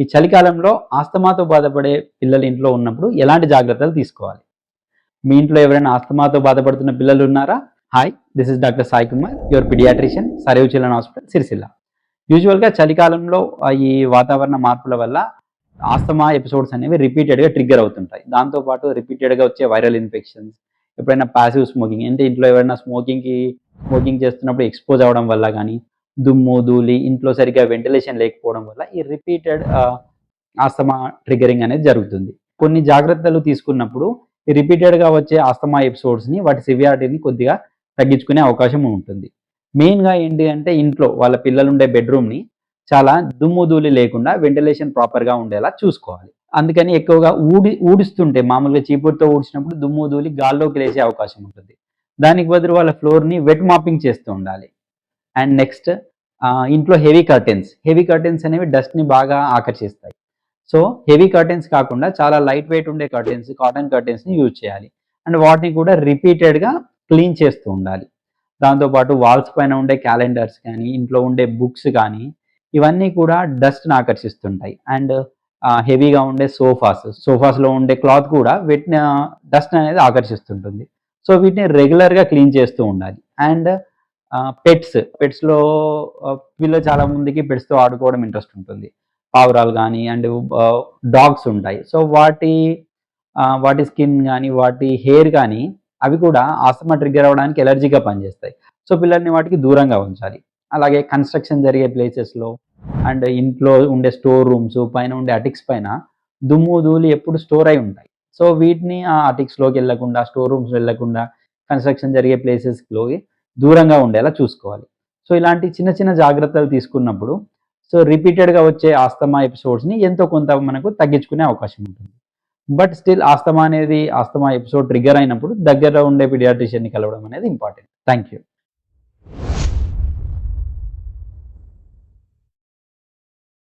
ఈ చలికాలంలో ఆస్తమాతో బాధపడే పిల్లలు ఇంట్లో ఉన్నప్పుడు ఎలాంటి జాగ్రత్తలు తీసుకోవాలి? మీ ఇంట్లో ఎవరైనా ఆస్తమాతో బాధపడుతున్న పిల్లలు ఉన్నారా? Hi this is doctor Sai Kumar your paediatrician సరైవ్ children hospital Sircilla యూజువల్గా చలికాలంలో ఈ వాతావరణ మార్పుల వల్ల ఆస్తమా ఎపిసోడ్స్ అనేవి రిపీటెడ్గా ట్రిగ్గర్ అవుతుంటాయి. దాంతోపాటు రిపీటెడ్గా వచ్చే వైరల్ ఇన్ఫెక్షన్స్ ఎప్పుడైనా ప్యాసివ్ స్మోకింగ్ అంటే ఇంట్లో ఎవరైనా స్మోకింగ్కి స్మోకింగ్ చేస్తున్నప్పుడు ఎక్స్పోజ్ అవ్వడం వల్ల కానీ దుమ్ము ధూళి ఇంట్లో సరిగ్గా వెంటిలేషన్ లేకపోవడం వల్ల ఈ రిపీటెడ్ ఆస్తమా ట్రిగరింగ్ అనేది జరుగుతుంది. కొన్ని జాగ్రత్తలు తీసుకున్నప్పుడు రిపీటెడ్గా వచ్చే ఆస్తమా ఎపిసోడ్స్ని వాటి సివియారిటీని కొద్దిగా తగ్గించుకునే అవకాశం ఉంటుంది. మెయిన్గా ఏంటి అంటే ఇంట్లో వాళ్ళ పిల్లలు ఉండే బెడ్రూమ్ని చాలా దుమ్ము ధూళి లేకుండా వెంటిలేషన్ ప్రాపర్గా ఉండేలా చూసుకోవాలి. అందుకని ఎక్కువగా ఊడి ఊడిస్తుంటే మామూలుగా చీపురుతో ఊడ్చినప్పుడు దుమ్ము ధూళి గాల్లోకి లేచే అవకాశం ఉంటుంది. దానికి బదులు వాళ్ళ ఫ్లోర్ని వెట్ మాపింగ్ చేస్తూ ఉండాలి. అండ్ నెక్స్ట్ ఇంట్లో హెవీ కర్టెన్స్. హెవీ కర్టెన్స్ అనేవి డస్ట్ని బాగా ఆకర్షిస్తాయి. సో హెవీ కర్టెన్స్ కాకుండా చాలా లైట్ వెయిట్ ఉండే కర్టెన్స్ కాటన్ కర్టెన్స్ని యూజ్ చేయాలి. అండ్ వాటిని కూడా రిపీటెడ్గా క్లీన్ చేస్తూ ఉండాలి. దాంతోపాటు వాల్స్ పైన ఉండే క్యాలెండర్స్ కానీ ఇంట్లో ఉండే బుక్స్ కానీ ఇవన్నీ కూడా డస్ట్ని ఆకర్షిస్తుంటాయి. అండ్ హెవీగా ఉండే సోఫాస్ సోఫాస్లో ఉండే క్లాత్ కూడా వీటిని డస్ట్ అనేది ఆకర్షిస్తుంటుంది. సో వీటిని రెగ్యులర్గా క్లీన్ చేస్తూ ఉండాలి. అండ్ పెట్స్ పెట్స్లో పిల్లలు చాలా మందికి పెట్స్తో ఆడుకోవడం ఇంట్రెస్ట్ ఉంటుంది. పావురాలు కానీ అండ్ డాగ్స్ ఉంటాయి. సో వాటి వాటి స్కిన్ కానీ వాటి హెయిర్ కానీ అవి కూడా ఆస్తమా ట్రిగ్గర్ అవ్వడానికి ఎలర్జీగా పనిచేస్తాయి. సో పిల్లల్ని వాటికి దూరంగా ఉంచాలి. అలాగే కన్స్ట్రక్షన్ జరిగే ప్లేసెస్లో అండ్ ఇంట్లో ఉండే స్టోర్ రూమ్స్ పైన ఉండే అటిక్స్ పైన దుమ్ము ధూళి ఎప్పుడు స్టోర్ అయి ఉంటాయి. సో వీటిని ఆ అటిక్స్లోకి వెళ్ళకుండా స్టోర్ రూమ్స్ వెళ్ళకుండా కన్స్ట్రక్షన్ జరిగే ప్లేసెస్లోకి దూరంగా ఉండేలా చూసుకోవాలి. సో ఇలాంటి చిన్న చిన్న జాగ్రత్తలు తీసుకున్నప్పుడు సో రిపీటెడ్గా వచ్చే ఆస్తమా ఎపిసోడ్స్ని ఎంతో కొంత మనకు తగ్గించుకునే అవకాశం ఉంటుంది. బట్ స్టిల్ ఆస్తమా అనేది ఆస్తమా ఎపిసోడ్ ట్రిగ్గర్ అయినప్పుడు దగ్గరలో ఉండే పీడియాట్రిషియన్ని కలవడం అనేది ఇంపార్టెంట్. Thank you